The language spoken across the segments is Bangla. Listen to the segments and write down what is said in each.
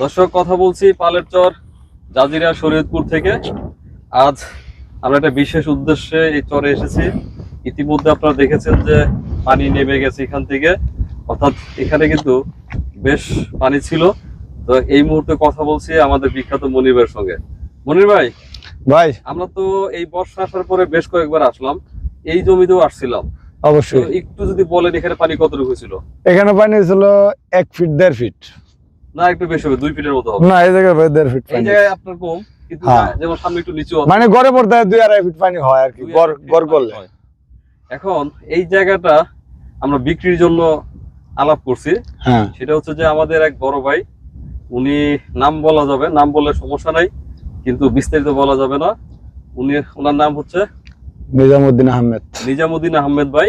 দর্শক কথা বলছি পালের চর জাজিরা শরীয়তপুর থেকে। আজ আমরা একটা বিশেষ উদ্দেশ্যে এই চরে এসেছি। ইতিমধ্যে আপনারা দেখেছেন যে পানি নেমে গেছে এখান থেকে। অর্থাৎ এখানে কিন্তু বেশ পানি ছিল। তো এই মুহূর্তে কথা বলছি আমাদের বিখ্যাত মনির ভাইয়ের সঙ্গে। মনির ভাই ভাই। আমরা তো এই বর্ষা আসার পরে বেশ কয়েকবার আসলাম। এই জমিতেও আসছিলাম। অবশ্যই। একটু যদি বলেন এখানে পানি কতটুকু ছিল? এখানে পানি ছিল এক ফিট দেড় ফিট। না একটু বেশি হবে দুই ফিটের মতো হবে। না এই জায়গায় ভাই দেড় ফিট এই পানি। জায়গায় আপনার কম কিন্তু হ্যাঁ। যেমন সামনে একটু নিচু মানে গড়ে পড়তে দুই আড়াই ফিট পানি হয় আর কি গড় গড় করলে। এখন এই জায়গাটা আমরা বিক্রির জন্য আলাপ করছি। হ্যাঁ। সেটা হচ্ছে যে আমাদের এক বড় ভাই উনি নাম বলা যাবে নাম বললে সমস্যা নাই কিন্তু বিস্তারিত বলা যাবে না। উনি ওনার নাম হচ্ছে নিজামুদ্দিন আহমেদ। নিজামুদ্দিন আহমেদ ভাই।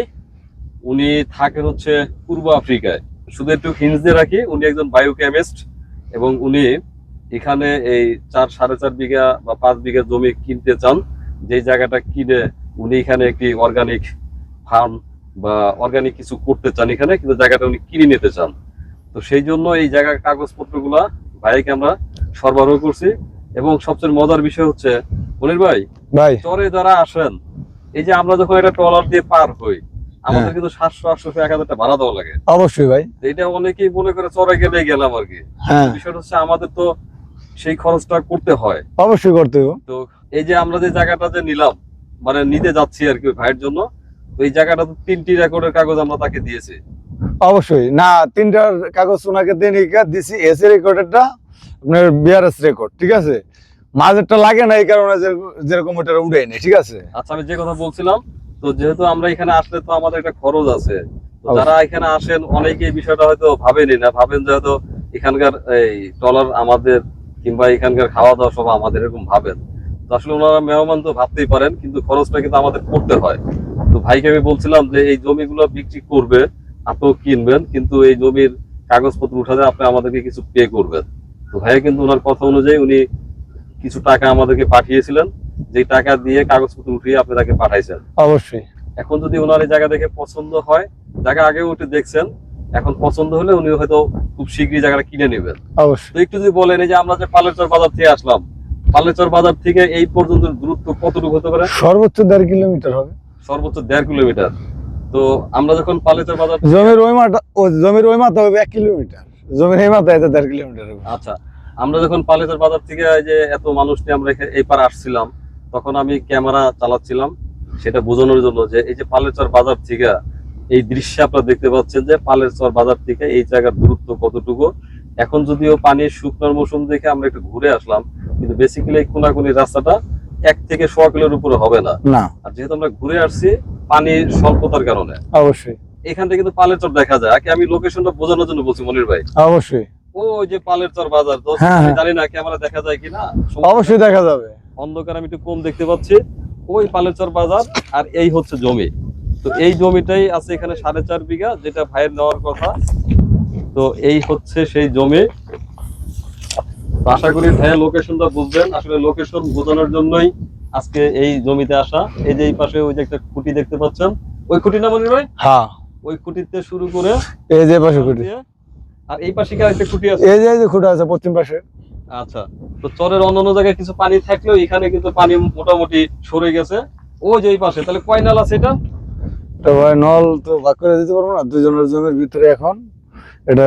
উনি থাকেন হচ্ছে পূর্ব আফ্রিকায়। শুধু একটু হিন্স দিয়ে রাখি উনি একজন বায়োকেমিস্ট এবং উনি এখানে এই চার সাড়ে চার বিঘা বা পাঁচ বিঘা জমি কিনতে চান। যে জায়গাটা কিনে উনি এখানে একটি অর্গানিক ফার্ম বা অর্গানিক কিছু করতে চান এখানে কিন্তু জায়গাটা উনি কিনে নিতে চান। তো সেই জন্য এই জায়গার কাগজপত্রগুলা ভাইকে আমরা সরবরাহ করছি। এবং সবচেয়ে মজার বিষয় হচ্ছে মনির ভাই ভাই। চরে যারা আসেন এই যে আমরা যখন একটা ট্রলার দিয়ে পার হই আমাদের হ্যাঁ। কিন্তু সাতশো আটশো এক হাজার টাকা ভাড়া দেওয়া লাগে। অবশ্যই ভাই। এটা অনেকেই মনে করে চরে গেলে গেলাম আর কি। হ্যাঁ। বিষয়টা হচ্ছে আমাদের তো সেই খরচটা করতে হয়। অবশ্যই করতে হবে। তো এই যে আমরা যে জায়গাটা যে নিলাম মানে নিতে যাচ্ছি আর কি ভাইয়ের জন্য এই জায়গাটা তো তিনটি রেকর্ডের কাগজ আমরা তাকে দিয়েছি। অবশ্যই। না তিনটার কাগজ ওনাকে দিয়ে নিকা দিছি এসি রেকর্ডেরটা আপনার বিআরএস রেকর্ড ঠিক আছে? মাঝেরটা লাগে না এই কারণে যেরকম ওটা উঠে নেই ঠিক আছে? আচ্ছা আমি যে কথা বলছিলাম তো যেহেতু আমরা এখানে আসলে তো আমাদের একটা খরচ আছে যারা এখানে আসেন অনেকে বিষয়টা হয়তো ভাবেনি না ভাবেন যে হয়তো এখানকার এই ট্রলার আমাদের কিংবা এখানকার খাওয়া দাওয়া সব আমাদের এরকম ভাবেন। তো আসলে ওনারা মেহমান তো ভাবতেই পারেন কিন্তু খরচটা কিন্তু আমাদের করতে হয়। তো ভাইকে আমি বলছিলাম যে এই জমিগুলো বিক্রি করবে আপনিও কিনবেন কিন্তু এই জমির কাগজপত্র উঠাতে আপনি আমাদেরকে কিছু পে করবেন। তো ভাইয়া কিন্তু ওনার কথা অনুযায়ী উনি কিছু টাকা আমাদেরকে পাঠিয়েছিলেন যে টাকা দিয়ে কাগজপত্র উঠিয়ে আপনি তাকে পাঠাইছেন। অবশ্যই। এখন যদি ওনার এই জায়গা দেখে পছন্দ হয় জায়গা আগে উঠে দেখছেন এখন পছন্দ হলে উনি হয়তো খুব শীঘ্রই জায়গাটা কিনে নেবেন। অবশ্যই। তো একটু যদি বলেন এই যে আমরা যে পালেচর বাজার থেকে আসলাম পালেচর বাজার থেকে এই পর্যন্ত দূরত্ব কতটুকু হতে পারে? সর্বোচ্চ দেড় কিলোমিটার হবে। সর্বোচ্চ দেড় কিলোমিটার। তো আমরা যখন পালেচর বাজার জমির ওই মাথা ও জমির ওই মাথা হবে এক কিলোমিটার। জমির এই মাথা দেড় কিলোমিটার হবে। আচ্ছা আমরা যখন পালেচর বাজার থেকে যে এত মানুষ নিয়ে আমরা এই পার আসছিলাম তখন আমি ক্যামেরা চালাচ্ছিলাম সেটা বোঝানোর জন্য যে এই যে পালেচর বাজার থেকে এই দৃশ্যে আপনারা দেখতে পাচ্ছেন যে পালেচর বাজার থেকে এই জায়গার দূরত্ব কতটুকু। এখন যদিও পানির শুকনোর মৌসুম দেখে আমরা একটু ঘুরে আসলাম কিন্তু বেসিক্যালি এই কোনাকুনি রাস্তাটা এক থেকে সোয়া কিলোর উপরে হবে না। আর যেহেতু আমরা ঘুরে আসছি পানির স্বল্পতার কারণে। অবশ্যই। এখান থেকে কিন্তু পালেচর দেখা যায়। আগে আমি লোকেশনটা বোঝানোর জন্য বলছি মনির ভাই। অবশ্যই। ওই যে পালেচর বাজার তো হ্যাঁ, হ্যাঁ। জানি না ক্যামেরা দেখা যায় কিনা? অবশ্যই দেখা যাবে। অন্ধকার আমি একটু কম দেখতে পাচ্ছি। ওই পালেচর বাজার আর এই হচ্ছে জমি। তো এই জমিটাই আছে এখানে সাড়ে চার বিঘা যেটা ভাইয়ের নেওয়ার কথা। তো এই হচ্ছে সেই জমি। আশা করি ভাইয়ের লোকেশনটা বুঝবেন। আসলে লোকেশন বোঝানোর জন্যই আজকে এই জমিতে আসা। এই যে এই পাশে ওই যে একটা খুঁটি দেখতে পাচ্ছেন। ওই খুঁটি না মনির ভাই? হ্যাঁ। ওই খুঁটিতে শুরু করে এই যে পাশে খুঁটি। আর এই পাশে কি একটা খুঁটি আছে? এই যে এই যে খুঁটা আছে পশ্চিম পাশে। আচ্ছা তো চরের অন্যান্য জায়গায় কিছু পানি থাকলেও এখানে কিন্তু পানি মোটামুটি সরে গেছে। ও যে এই পাশে তাহলে কয় নালা তো ভাই নল তো ভাগ করে দিতে পারব না দুজনের জমির ভিতরে এখন। এটা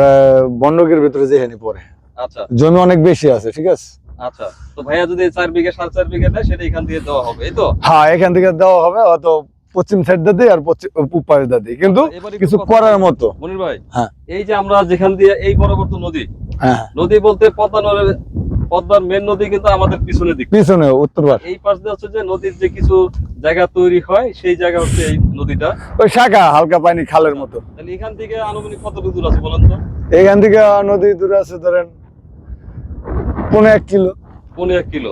বন্ডকের ভিতরে যেখানে পড়ে। আচ্ছা। জমি অনেক বেশি আছে ঠিক আছে? আচ্ছা তো ভাইয়া যদি চার বিঘা সাড়ে চার বিঘা দেয় সেটা এখান দিয়ে দেওয়া হবে এই তো? হ্যাঁ এখান থেকে দেওয়া হবে হয়তো পশ্চিম সাইড দিই আর কিন্তু কিছু করার মতো। মনির ভাই হ্যাঁ। এই যে আমরা যেখান দিয়ে এই বরাবর তো নদী। হ্যাঁ নদী বলতে পদ্মা নদীর পদ্মার মেন নদী কিন্তু আমাদের পিছনের দিক। পিছনে উত্তর পাড়। এই পাশ দিয়ে হচ্ছে যে নদীর যে কিছু জায়গা তৈরি হয় সেই জায়গা হচ্ছে এই নদীটা। ওই শাখা হালকা পানি খালের মতো। তাহলে এখান থেকে আনুমানিক কতটুকু দূর আছে বলেন তো? এখান থেকে নদী দূরে আছে ধরেন পনেরো এক কিলো। পনেরো এক কিলো।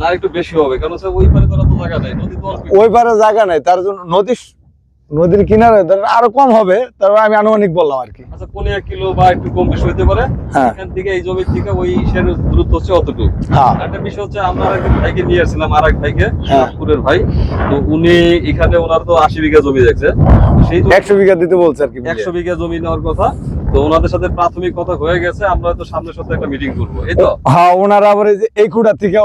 না একটু বেশি হবে কারণ হচ্ছে ওই পারে তো জায়গা নেই নদী তো ওই পারে জায়গা নাই তার জন্য নদী নদীর কিনারে আরও কম হবে তারপর আমি আনুমানিক বললাম আর কি। আচ্ছা এক কিলো বা একটু কম বেশি হতে পারে। হ্যাঁ। এখান থেকে এই জমির থেকে ওই ইসের দূরত্ব হচ্ছে অতটুকু। হ্যাঁ। একটা বিষয় হচ্ছে আমরা একজন ভাইকে নিয়ে আসছিলাম আর এক ভাইকে হ্যাঁ। ভাই। তো উনি এখানে ওনার তো আশি বিঘা জমি দেখছে। সেই একশো বিঘা দিতে বলছে আর কি একশো বিঘা জমি নেওয়ার কথা। তো ওনাদের সাথে প্রাথমিক কথা হয়ে গেছে আমরা হয়তো সামনের সপ্তাহে একটা মিটিং করব। এই তো? হ্যাঁ ওনারা আবার এই যে এই কুড়া থেকে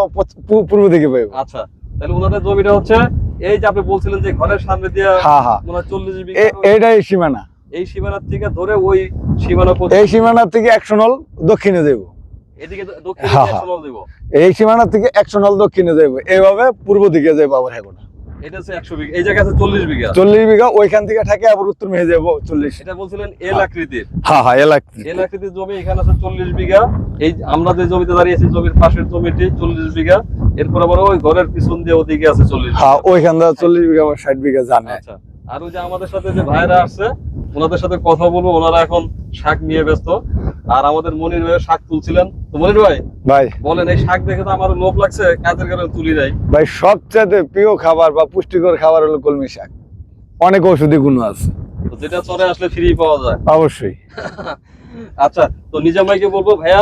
পূর্ব দিকে পাইব। আচ্ছা তাহলে ওনাদের জমিটা হচ্ছে এই যে আপনি বলছিলেন যে ঘরের সামনে দিয়ে হ্যাঁ হ্যাঁ মনে চল্লিশ এটাই সীমানা। এই সীমানার থেকে ধরে ওই সীমানা এই সীমানার থেকে একশো নল দক্ষিণে দেবো। এই সীমানার থেকে একশো নল দক্ষিণে যাইব এইভাবে পূর্ব দিকে যাইব আবার হেগোটা। এটা হচ্ছে একশো বিঘা এই জায়গা আছে চল্লিশ বিঘা। চল্লিশ বিঘা ওইখান থেকে থাকে আবার উত্তর মেহে যাব চল্লিশ। এটা বলছিলেন এল আকৃতির। হ্যাঁ হ্যাঁ এলাক এল আকৃতির জমি এখানে আছে চল্লিশ বিঘা। এই আমরা যে জমিতে দাঁড়িয়েছি জমির পাশের জমিটি বিঘা। এরপর আবার ওই ঘরের পিছন দিয়ে ওদিকে আছে চল্লিশ হ্যাঁ ওইখান থেকে চল্লিশ বিঘা বা বিঘা জানে। আচ্ছা। আর ওই যে আমাদের সাথে যে ভাইরা আসছে ওনাদের সাথে কথা বলব ওনারা এখন শাক নিয়ে ব্যস্ত। আর আমাদের মনির ভাই শাক তুলছিলেন। তো মনির ভাই ভাই। বলেন এই শাক দেখে তো আমার লোভ লাগছে কাজের কারণে তুলি নাই? ভাই সবচেয়ে প্রিয় খাবার বা পুষ্টিকর খাবার হলো কলমি শাক। অনেক ঔষধি গুণ আছে। যেটা চলে আসলে ফ্রি পাওয়া যায়। অবশ্যই। আচ্ছা তো নিজাম ভাইকে বলব ভাইয়া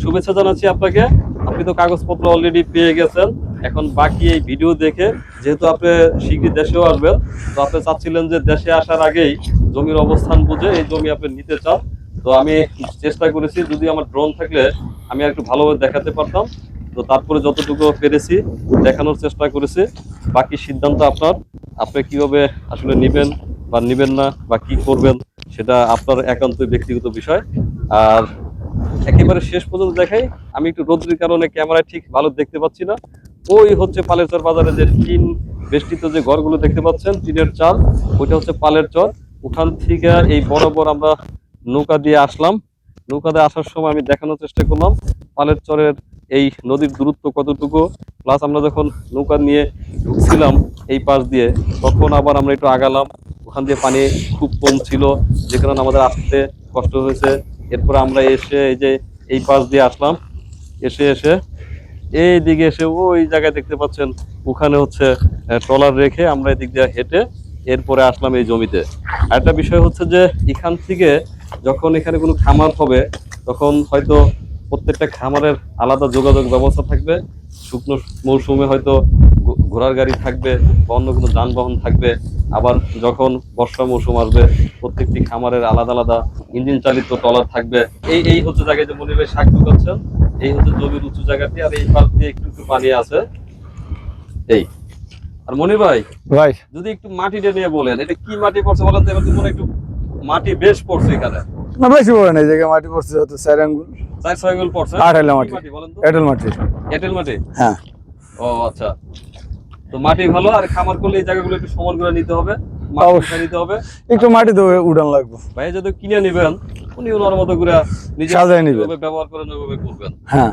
শুভেচ্ছা জানাচ্ছি আপনাকে। আপনি তো কাগজপত্র অলরেডি পেয়ে গেছেন। এখন বাকি এই ভিডিও দেখে যেহেতু আপনি শীঘ্রই দেশেও আসবেন তো আপনি চাচ্ছিলেন যে দেশে আসার আগেই জমির অবস্থান বুঝে এই জমি আপনি নিতে চান। তো আমি চেষ্টা করেছি, যদি আমার ড্রোন থাকলে আমি একটু ভালোভাবে দেখাতে পারতাম। তো তারপরে যতটুকু পেরেছি, দেখানোর চেষ্টা করেছি। বাকি সিদ্ধান্ত আপনার, আপনি কীভাবে আসলে নেবেন বা নেবেন না বা কি করবেন, সেটা আপনার একান্তই ব্যক্তিগত বিষয়। আর একেবারে শেষ পর্যন্ত দেখাই, আমি একটু রোদ্রের কারণে ক্যামেরায় ঠিক ভালো দেখতে পাচ্ছি না। ওই হচ্ছে পালের বাজারে যে টিন বেষ্টিত যে ঘরগুলো দেখতে পাচ্ছেন, টিনের চাল, ওইটা হচ্ছে পালের চর। ওখান থেকে এই বরাবর আমরা নৌকা দিয়ে আসলাম। নৌকা দিয়ে আসার সময় আমি দেখানোর চেষ্টা করলাম, পালের চরের এই নদীর দূরত্ব কতটুকু? প্লাস আমরা যখন নৌকা নিয়ে ঢুকছিলাম এই পাশ দিয়ে, তখন আবার আমরা একটু আগালাম। ওখান দিয়ে পানি খুব কম ছিল, যে কারণে আমাদের আসতে কষ্ট হয়েছে। এরপর আমরা এসে এই যে এই পাশ দিয়ে আসলাম। এসে এসে এই দিকে এসে ওই জায়গায় দেখতে পাচ্ছেন, ওখানে হচ্ছে ট্রলার রেখে আমরা এদিক দিয়ে হেঁটে এরপরে আসলাম এই জমিতে। আরেকটা বিষয় হচ্ছে যে এখান থেকে যখন এখানে কোনো খামার হবে তখন হয়তো প্রত্যেকটা খামারের আলাদা যোগাযোগ ব্যবস্থা থাকবে। শুকনো মৌসুমে হয়তো ঘোড়ার গাড়ি থাকবে বা অন্য কোনো যানবাহন থাকবে। আবার যখন বর্ষা মৌসুম আসবে প্রত্যেকটি খামারের আলাদা আলাদা ইঞ্জিন চালিত ট্রলার থাকবে। এই এই হচ্ছে জায়গায় যে মনির ভাই শাক ঢুকাচ্ছেন এই হচ্ছে জমির উঁচু জায়গাটি আর এই পাশ দিয়ে একটু একটু পানি আছে। এই। আর মনির ভাই ভাই। যদি একটু মাটিটা নিয়ে বলেন এটা কি মাটি পড়ছে বলেন তো? এবার মনে একটু মাটি বেশ পড়ছে এখানে। না বেশি বড় না এই জায়গায় মাটি পড়ছে হয়তো চার আঙ্গুল। চার ছয় গুল পড়ছে? আড়াইলা মাটি। মাটি এঁটেল মাটি। এঁটেল মাটি? হ্যাঁ। ও আচ্ছা। তো মাটি ভালো আর খামার করলে এই জায়গাগুলো একটু সমান করে নিতে হবে। নিতে হবে। একটু মাটি তো উড়ান লাগবে। ভাই যদি কিনে নেবেন উনি ওনার মতো করে নিজে সাজায় নিবেন। ব্যবহার করবেন। হ্যাঁ।